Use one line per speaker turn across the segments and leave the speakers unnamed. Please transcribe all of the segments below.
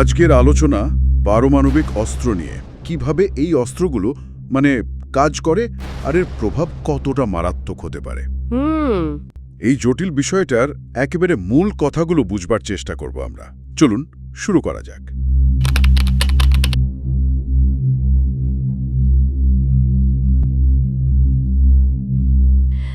আজকের আলোচনা পারমাণবিক অস্ত্র নিয়ে। কীভাবে এই অস্ত্রগুলো মানে কাজ করে আর এর প্রভাব কতটা মারাত্মক হতে পারে। এই জটিল বিষয়টার একেবারে মূল কথাগুলো বুঝবার চেষ্টা করব আমরা। চলুন শুরু করা যাক।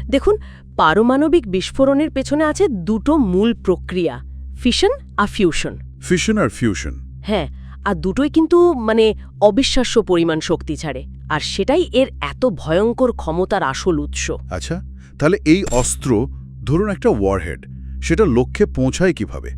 দেখুন পারমাণবিক বিস্ফোরণের পেছনে আছে দুটো মূল প্রক্রিয়া ফিশন আর ফিউশন
ফিশন আর ফিউশন
হ্যাঁ আর দুটোই কিন্তু মানে অবিশ্বাস্য পরিমাণ শক্তি ছাড়ে আর সেটাই এর এত ভয়ঙ্কর ক্ষমতার আসল উৎস।
আচ্ছা তাহলে এই অস্ত্র ধরুন একটা ওয়ারহেড সেটা লক্ষ্যে পৌঁছায় কীভাবে?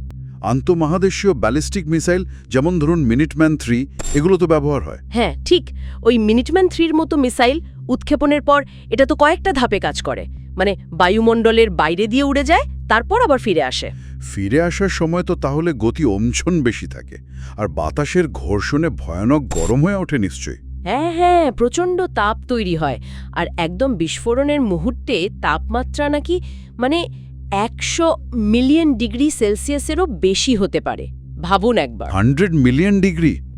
আন্তঃমহাদেশীয় ব্যালিস্টিক মিসাইল যেমন ধরুন মিনিটম্যান থ্রি এগুলো তো ব্যবহার হয়।
হ্যাঁ ঠিক ওই মিনিটম্যান থ্রির মতো মিসাইল উৎক্ষেপণের পর এটা তো কয়েকটা ধাপে কাজ করে মানে বায়ুমণ্ডলের বাইরে দিয়ে উড়ে যায় তারপর আবার ফিরে আসে।
ফিরে আসার সময় তো তাহলে গতি অমছন বেশি থাকে আর বাতাসের ঘর্ষণে ভয়ানক গরম হয়ে ওঠে নিশ্চয়ই।
হ্যাঁ হ্যাঁ প্রচণ্ড তাপ তৈরি হয় আর একদম বিস্ফোরণের মুহূর্তে তাপমাত্রা নাকি মানে একশো মিলিয়ন ডিগ্রি সেলসিয়াসেরও বেশি হতে পারে। ভাবুন একবার।
Hundred million degree?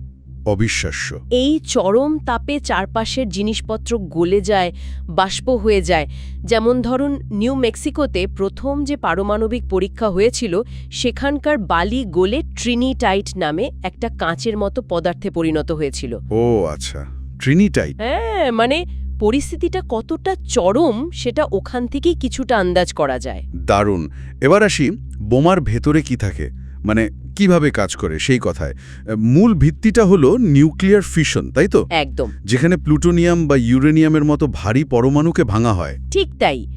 অবিশ্বাস্য।
এই চরম তাপে চারপাশের জিনিসপত্র গলে যায় বাষ্প হয়ে যায়। যেমন ধরুন নিউ মেক্সিকোতে প্রথম যে পারমাণবিক পরীক্ষা হয়েছিল সেখানকার বালি গলে ট্রিনিটাইট নামে একটা কাঁচের মতো পদার্থে পরিণত হয়েছিল।
ও আচ্ছা। ট্রিনিটাইট?
হ্যাঁ মানে পরিস্থিতিটা কতটা চরম সেটা ওখান থেকেই কিছুটা আন্দাজ করা যায়।
দারুণ। এবার আসি বোমার ভেতরে কি থাকে? মানে কীভাবে কাজ করে? সেই কথায়। মূল ভিত্তিটা হলো নিউক্লিয়ার ফিশন তাই তো?
একদম।
যেখানে প্লুটোনিয়াম বা ইউরেনিয়ামের মতো ভারী পরমাণুকে ভাঙা হয়।
ঠিক তাই।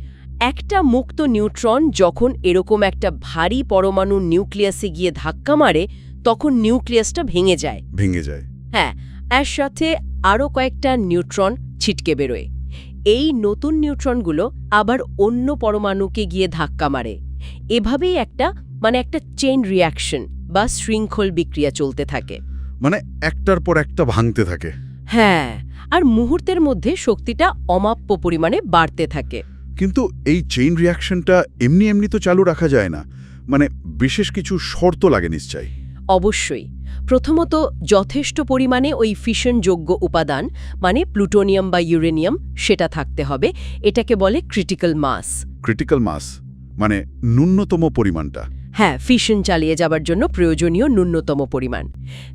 একটা মুক্ত নিউট্রন যখন এরকম একটা ভারী পরমাণু নিউক্লিয়াসে গিয়ে ধাক্কা মারে তখন নিউক্লিয়াসটা ভেঙে যায়।
ভেঙে যায়।
হ্যাঁ এর সাথে আরও কয়েকটা নিউট্রন ছিটকে বেরোয়। এই নতুন নিউট্রনগুলো আবার অন্য পরমাণুকে গিয়ে ধাক্কা মারে। এভাবেই একটা মানে একটা চেইন রিয়াকশন বা শৃঙ্খল বিক্রিয়া চলতে থাকে।
মানে একটার পর একটা ভাঙতে থাকে।
হ্যাঁ আর মুহূর্তের মধ্যে শক্তিটা অমাপ্য পরিমাণে বাড়তে থাকে।
কিন্তু এই চেইন রিয়াকশনটা এমনি এমনি তো চালু রাখা যায় না। মানে বিশেষ কিছু শর্ত লাগে নিশ্চয়ই।
অবশ্যই। প্রথমত যথেষ্ট পরিমাণে ওই ফিশনযোগ্য উপাদান মানে প্লুটোনিয়াম বা ইউরেনিয়াম সেটা থাকতে হবে। এটাকে বলে ক্রিটিক্যাল মাস
ক্রিটিক্যাল মাস মানে ন্যূনতম পরিমাণটা।
হ্যাঁ ফিশন চালিয়ে যাবার জন্য প্রয়োজনীয় ন্যূনতম পরিমাণ।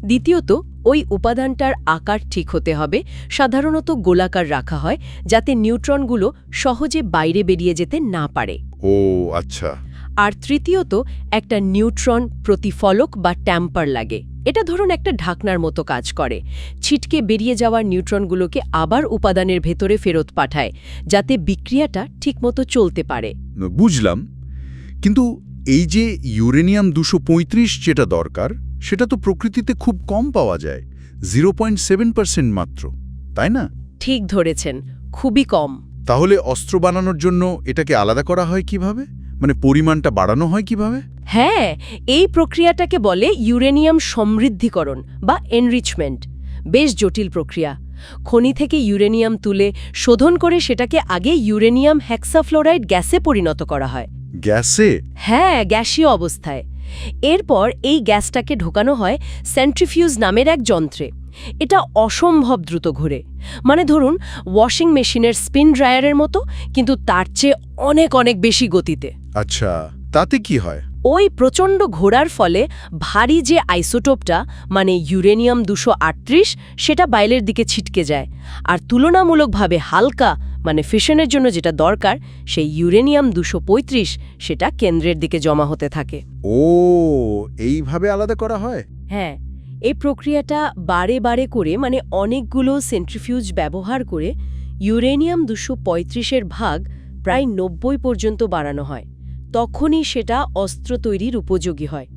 দ্বিতীয়ত ওই উপাদানটার আকার ঠিক হতে হবে। সাধারণত গোলাকার রাখা হয় যাতে নিউট্রনগুলো সহজে বাইরে বেরিয়ে যেতে না পারে।
ও আচ্ছা।
আর তৃতীয়ত একটা নিউট্রন প্রতিফলক বা ট্যাম্পার লাগে। এটা ধরুন একটা ঢাকনার মতো কাজ করে। ছিটকে বেরিয়ে যাওয়ার নিউট্রনগুলোকে আবার উপাদানের ভেতরে ফেরত পাঠায় যাতে বিক্রিয়াটা ঠিকমতো চলতে পারে।
বুঝলাম। কিন্তু এই যে ইউরেনিয়াম দুশো যেটা দরকার সেটা তো প্রকৃতিতে খুব কম পাওয়া যায় জিরো মাত্র তাই না?
ঠিক ধরেছেন খুবই কম।
তাহলে অস্ত্র বানানোর জন্য এটাকে আলাদা করা হয় কীভাবে? মানে পরিমাণটা বাড়ানো হয় কীভাবে?
হ্যাঁ এই প্রক্রিয়াটাকে বলে ইউরেনিয়াম সমৃদ্ধিকরণ বা এনরিচমেন্ট। বেশ জটিল প্রক্রিয়া। খনি থেকে ইউরেনিয়াম তুলে শোধন করে সেটাকে আগে ইউরেনিয়াম হেক্সাফ্লোরাইড গ্যাসে পরিণত করা হয়।
গ্যাসে?
হ্যাঁ গ্যাসীয় অবস্থায়। এরপর এই গ্যাসটাকে ঢোকানো হয় সেন্ট্রিফিউজ নামের এক যন্ত্রে। এটা অসম্ভব দ্রুত ঘোরে। মানে ধরুন ওয়াশিং মেশিনের স্পিন ড্রায়ারের মতো কিন্তু তার চেয়ে অনেক অনেক বেশি গতিতে।
আচ্ছা তাতে কি হয়?
ওই প্রচণ্ড ঘোরার ফলে ভারী যে আইসোটোপটা মানে ইউরেনিয়াম দুশো সেটা বাইলের দিকে ছিটকে যায়। আর তুলনামূলকভাবে হালকা মানে ফিশনের জন্য যেটা দরকার সেই ইউরেনিয়াম দুশো সেটা কেন্দ্রের দিকে জমা হতে থাকে।
ও এইভাবে আলাদা করা হয়?
হ্যাঁ এই প্রক্রিয়াটা বারে বারে করে মানে অনেকগুলো সেন্ট্রিফিউজ ব্যবহার করে ইউরেনিয়াম দুশো পঁয়ত্রিশের ভাগ প্রায় নব্বই পর্যন্ত বাড়ানো হয়। তখনই সেটা অস্ত্র তৈরির উপযোগী হয়।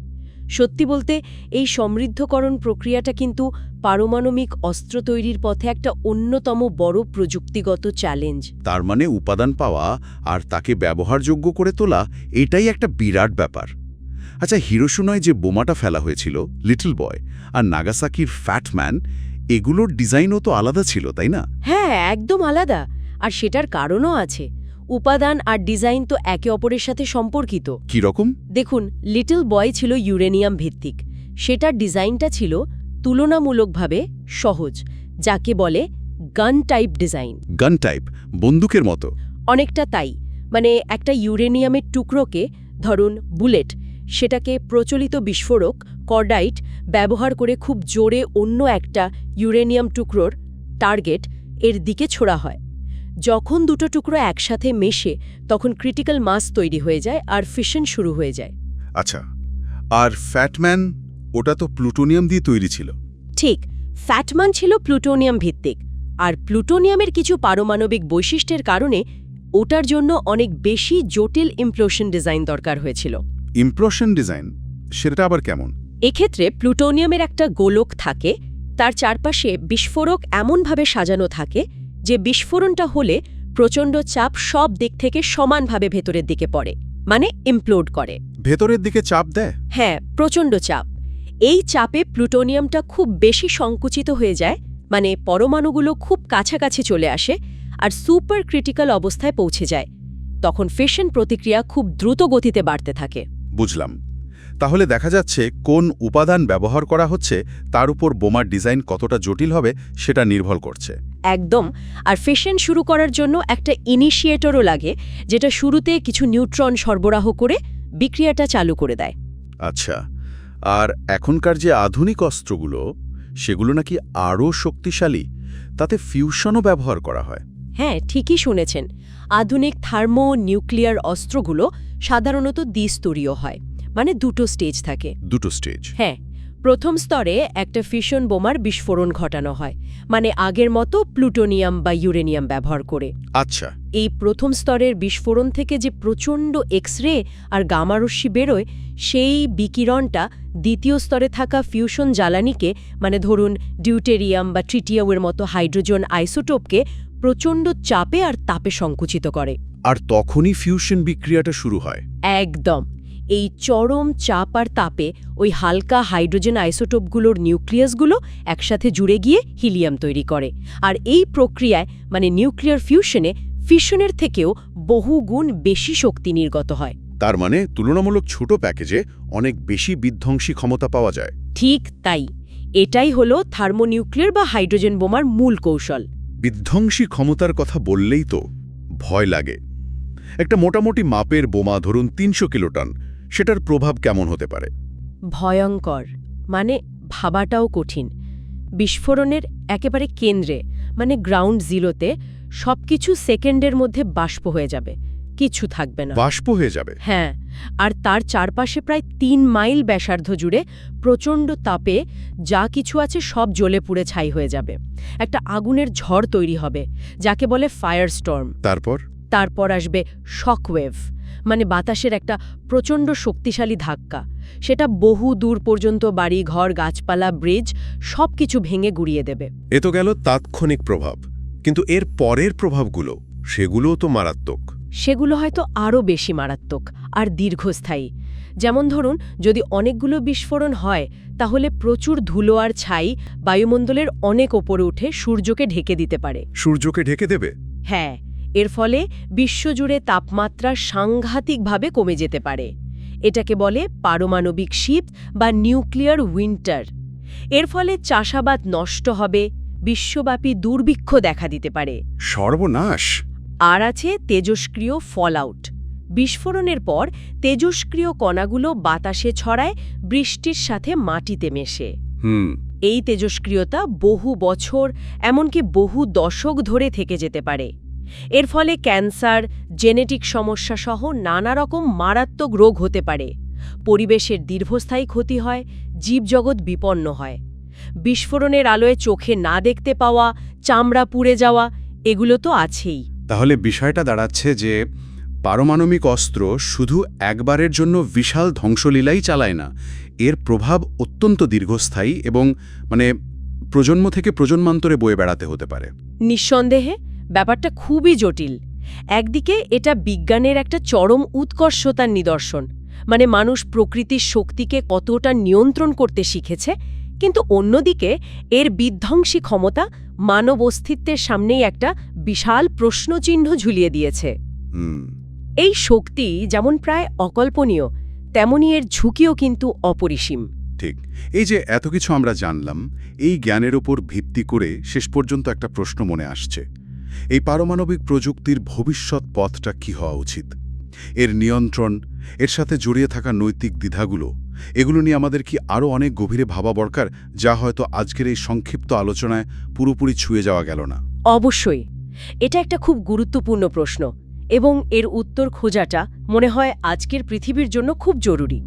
সত্যি বলতে এই সমৃদ্ধকরণ প্রক্রিয়াটা কিন্তু পারমাণবিক অস্ত্র তৈরির পথে একটা অন্যতম বড় প্রযুক্তিগত চ্যালেঞ্জ।
তার মানে উপাদান পাওয়া আর তাকে ব্যবহারযোগ্য করে তোলা এটাই একটা বিরাট ব্যাপার। আচ্ছা হিরোশুনয় যে বোমাটা ফেলা হয়েছিল লিটল বয় আর নাগাসাকির ফ্যাটম্যান এগুলোর ডিজাইনও তো আলাদা ছিল তাই না?
হ্যাঁ একদম আলাদা। আর সেটার কারণও আছে। উপাদান আর ডিজাইন তো একে অপরের সাথে সম্পর্কিত।
কি রকম?
দেখুন লিটল বয় ছিল ইউরেনিয়াম ভিত্তিক সেটার ডিজাইনটা ছিল তুলনামূলকভাবে সহজ যাকে বলে গান টাইপ ডিজাইন।
গান টাইপ? বন্দুকের মতো?
অনেকটা তাই। মানে একটা ইউরেনিয়ামের টুকরোকে ধরুন বুলেট সেটাকে প্রচলিত বিস্ফোরক কর্ডাইট ব্যবহার করে খুব জোরে অন্য একটা ইউরেনিয়াম টুকরোর টার্গেট এর দিকে ছোড়া হয়। যখন দুটো টুকরো একসাথে মেশে তখন ক্রিটিক্যাল মাস তৈরি হয়ে যায় আর ফিশন শুরু হয়ে যায়।
আচ্ছা আর ফ্যাটম্যান ওটা তো প্লুটোনিয়াম দিয়ে তৈরি ছিল।
ঠিক ফ্যাটম্যান ছিল প্লুটোনিয়াম ভিত্তিক আর প্লুটোনিয়ামের কিছু পারমাণবিক বৈশিষ্ট্যের কারণে ওটার জন্য অনেক বেশি জটিল ইমপ্লোশন ডিজাইন দরকার হয়েছিল।
ইমপ্রেশন ডিজাইন সেটা আবার কেমন?
এক্ষেত্রে প্লুটোনিয়ামের একটা গোলক থাকে তার চারপাশে বিস্ফোরক এমনভাবে সাজানো থাকে যে বিস্ফোরণটা হলে প্রচণ্ড চাপ সব দিক থেকে সমানভাবে ভেতরের দিকে পড়ে মানে ইমপ্লোড করে।
ভেতরের দিকে চাপ দেয়?
হ্যাঁ প্রচণ্ড চাপ। এই চাপে প্লুটোনিয়ামটা খুব বেশি সংকুচিত হয়ে যায় মানে পরমাণুগুলো খুব কাছাকাছি চলে আসে আর সুপার ক্রিটিক্যাল অবস্থায় পৌঁছে যায়। তখন ফিশন প্রতিক্রিয়া খুব দ্রুত গতিতে বাড়তে থাকে।
বুঝলাম। তাহলে দেখা যাচ্ছে কোন উপাদান ব্যবহার করা হচ্ছে তার উপর বোমার ডিজাইন কতটা জটিল হবে সেটা নির্ভর করছে।
একদম। আর ফেশন শুরু করার জন্য একটা ইনিশিয়েটরও লাগে যেটা শুরুতে কিছু নিউট্রন সরবরাহ করে বিক্রিয়াটা চালু করে দেয়।
আচ্ছা আর এখনকার যে আধুনিক অস্ত্রগুলো সেগুলো নাকি আরও শক্তিশালী তাতে ফিউশনও ব্যবহার করা হয়।
হ্যাঁ ঠিকই শুনেছেন। আধুনিক থার্মো নিউক্লিয়ার অস্ত্রগুলো সাধারণত দ্বিস্তরীয় হয় মানে দুটো স্টেজ থাকে।
দুটো স্টেজ
হ্যাঁ প্রথম স্তরে একটা ফিশন বোমার বিস্ফোরণ ঘটানো হয় মানে আগের মতো প্লুটোনিয়াম বা ইউরেনিয়াম ব্যবহার করে।
আচ্ছা।
এই প্রথম স্তরের বিস্ফোরণ থেকে যে প্রচণ্ড এক্স রে আর গামারশ্মি বেরোয় সেই বিকিরণটা দ্বিতীয় স্তরে থাকা ফিউশন জ্বালানিকে মানে ধরুন ডিউটেরিয়াম বা ট্রিটিয়ামের মতো হাইড্রোজেন আইসোটোপকে প্রচণ্ড চাপে আর তাপে সংকুচিত করে।
আর তখনই ফিউশন বিক্রিয়াটা শুরু হয়।
একদম। এই চরম চাপ আর তাপে ওই হালকা হাইড্রোজেন আইসোটোপগুলোর নিউক্লিয়াসগুলো একসাথে জুড়ে গিয়ে হিলিয়াম তৈরি করে। আর এই প্রক্রিয়ায় মানে নিউক্লিয়ার ফিউশনে ফিশনের থেকেও বহু গুণ বেশি শক্তি নির্গত হয়।
তার মানে তুলনামূলক ছোট প্যাকেজে অনেক বেশি বিধ্বংসী ক্ষমতা পাওয়া যায়।
ঠিক তাই। এটাই হলো থার্মোনিউক্লিয়ার বা হাইড্রোজেন বোমার মূল কৌশল।
বিধ্বংসী ক্ষমতার কথা বললেই তো ভয় লাগে। একটা মোটামুটি মাপের বোমা ধরুন তিনশো কিলোটন সেটার প্রভাব কেমন হতে পারে?
ভয়ঙ্কর মানে ভাবাটাও কঠিন। বিস্ফোরণের একেবারে কেন্দ্রে মানে গ্রাউন্ড জিরোতে সবকিছু সেকেন্ডের মধ্যে বাষ্প হয়ে যাবে কিছু থাকবে না।
বাষ্প হয়ে যাবে?
হ্যাঁ আর তার চারপাশে প্রায় তিন মাইল ব্যাসার্ধ জুড়ে প্রচণ্ড তাপে যা কিছু আছে সব জ্বলে পুড়ে ছাই হয়ে যাবে। একটা আগুনের ঝড় তৈরি হবে যাকে বলে ফায়ার স্টর্ম
তারপর?
তারপর আসবে শকওয়েভ মানে বাতাসের একটা প্রচণ্ড শক্তিশালী ধাক্কা। সেটা বহু দূর পর্যন্ত বাড়ি ঘর গাছপালা ব্রিজ সব কিছু ভেঙে গুড়িয়ে দেবে।
এ তো গেল তাৎক্ষণিক প্রভাব। কিন্তু এর পরের প্রভাবগুলো সেগুলোও তো মারাত্মক।
সেগুলো হয়তো আরও বেশি মারাত্মক আর দীর্ঘস্থায়ী। যেমন ধরুন যদি অনেকগুলো বিস্ফোরণ হয় তাহলে প্রচুর ধুলো আর ছাই বায়ুমণ্ডলের অনেক ওপরে উঠে সূর্যকে ঢেকে দিতে পারে।
সূর্যকে ঢেকে দেবে?
হ্যাঁ। এর ফলে বিশ্বজুড়ে তাপমাত্রা সাংঘাতিকভাবে কমে যেতে পারে। এটাকে বলে পারমাণবিক শীত বা নিউক্লিয়ার উইন্টার। এর ফলে চাষাবাদ নষ্ট হবে বিশ্বব্যাপী দুর্ভিক্ষ দেখা দিতে পারে।
সর্বনাশ!
আর আছে তেজস্ক্রিয় ফলআউট। বিস্ফোরণের পর তেজস্ক্রিয় কণাগুলো বাতাসে ছড়ায় বৃষ্টির সাথে মাটিতে মেশে।
হুম।
এই তেজস্ক্রিয়তা বহু বছর এমনকি বহু দশক ধরে থেকে যেতে পারে। এর ফলে ক্যান্সার জেনেটিক সমস্যা সহ নানা রকম মারাত্মক রোগ হতে পারে। পরিবেশের দীর্ঘস্থায়ী ক্ষতি হয় জীবজগৎ বিপন্ন হয়। বিস্ফোরণের আলোয় চোখে না দেখতে পাওয়া চামড়া পুড়ে যাওয়া এগুলো তো আছেই।
তাহলে বিষয়টা দাঁড়াচ্ছে যে পারমাণবিক অস্ত্র শুধু একবারের জন্য বিশাল ধ্বংসলীলাই চালায় না এর প্রভাব অত্যন্ত দীর্ঘস্থায়ী এবং মানে প্রজন্ম থেকে প্রজন্মান্তরে বয়ে বেড়াতে হতে পারে।
নিঃসন্দেহে ব্যাপারটা খুবই জটিল। একদিকে এটা বিজ্ঞানের একটা চরম উৎকর্ষতার নিদর্শন মানে মানুষ প্রকৃতির শক্তিকে কতটা নিয়ন্ত্রণ করতে শিখেছে কিন্তু অন্যদিকে এর বিধ্বংসী ক্ষমতা মানব অস্তিত্বের সামনেই একটা বিশাল প্রশ্নচিহ্ন ঝুলিয়ে দিয়েছে। এই শক্তি যেমন প্রায় অকল্পনীয় তেমনি এর ঝুঁকিও কিন্তু অপরিসীম।
ঠিক। এই যে এত কিছু আমরা জানলাম এই জ্ঞানের ওপর ভিত্তি করে শেষ পর্যন্ত একটা প্রশ্ন মনে আসছে। এই পারমাণবিক প্রযুক্তির ভবিষ্যৎ পথটা কি হওয়া উচিত? এর নিয়ন্ত্রণ, এর সাথে জড়িয়ে থাকা নৈতিক দ্বিধাগুলো, এগুলো নিয়ে আমাদের কি আরও অনেক গভীরে ভাবা দরকার, যা হয়তো আজকের এই সংক্ষিপ্ত আলোচনায় পুরোপুরি ছুঁয়ে যাওয়া গেল না?
অবশ্যই। এটা একটা খুব গুরুত্বপূর্ণ প্রশ্ন এবং এর উত্তর খোঁজাটা মনে হয় আজকের পৃথিবীর জন্য খুব জরুরি।